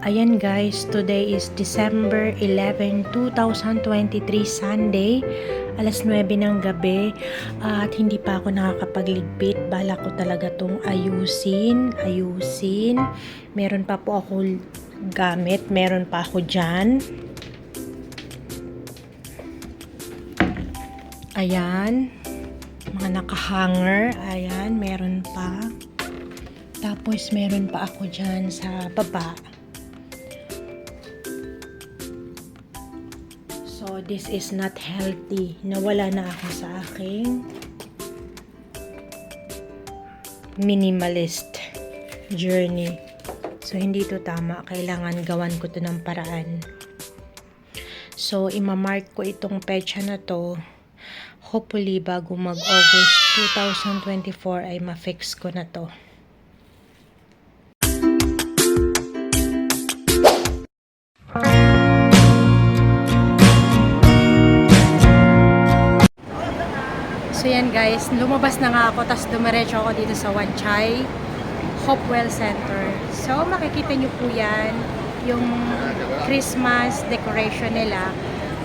Ayan guys, today is December 11, 2023, Sunday. Alas 9 ng gabi at hindi pa ako nakakapagligpit. Bala ko talaga tong ayusin, ayusin. Meron pa po ako gamit, meron pa ako dyan. Ayan, mga nakahanger. Ayan, meron pa. Tapos meron pa ako dyan sa baba. So, this is not healthy. Nawala na ako sa aking minimalist journey. So, hindi to tama. Kailangan gawan ko to ng paraan. So, imamark ko itong petsa na to. Hopefully, bago mag-August 2024 ay ma-fix ko na to. So yan guys, lumabas na nga ako tapos dumiretso ako dito sa Wanchay Hopewell Center. So makikita nyo po yan, yung Christmas decoration nila.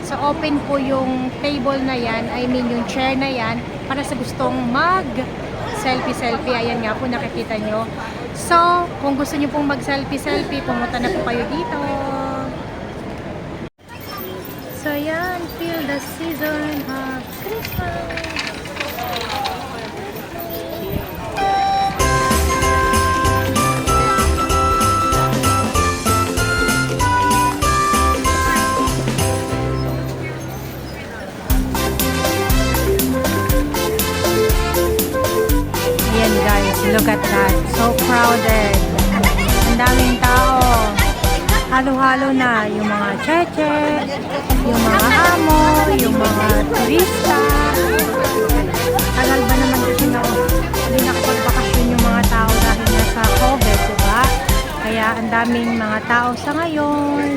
So open po yung table na yan, I mean yung chair na yan, para sa gustong mag selfie-selfie. Ayan nga po nakikita nyo. So kung gusto nyo pong mag selfie-selfie, pumunta na po kayo dito. So yan, feel the season of Christmas. Guys, look at that. So crowded. Ang daming tao. Halo-halo na yung mga cheche, yung mga amo, yung mga turista. Tagal ba naman kasi na hindi nakapagbakasyon yung mga tao dahil nasa COVID, diba? Kaya ang daming mga tao sa ngayon.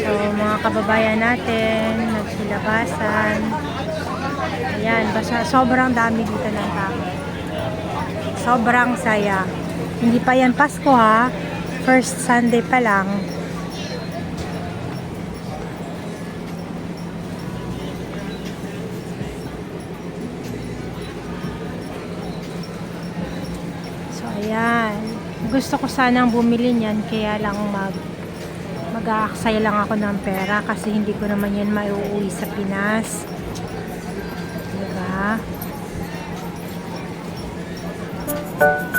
So, mga kababayan natin, nagsilabasan. Ayan, basta sobrang dami dito ng tao. Sobrang saya. Hindi pa yan Pasko ha. First Sunday pa lang. So, ayan. Gusto ko sanang bumili niyan, kaya lang mag mag-aaksaya lang ako ng pera kasi hindi ko naman yan maiuwi sa Pinas. Diba? you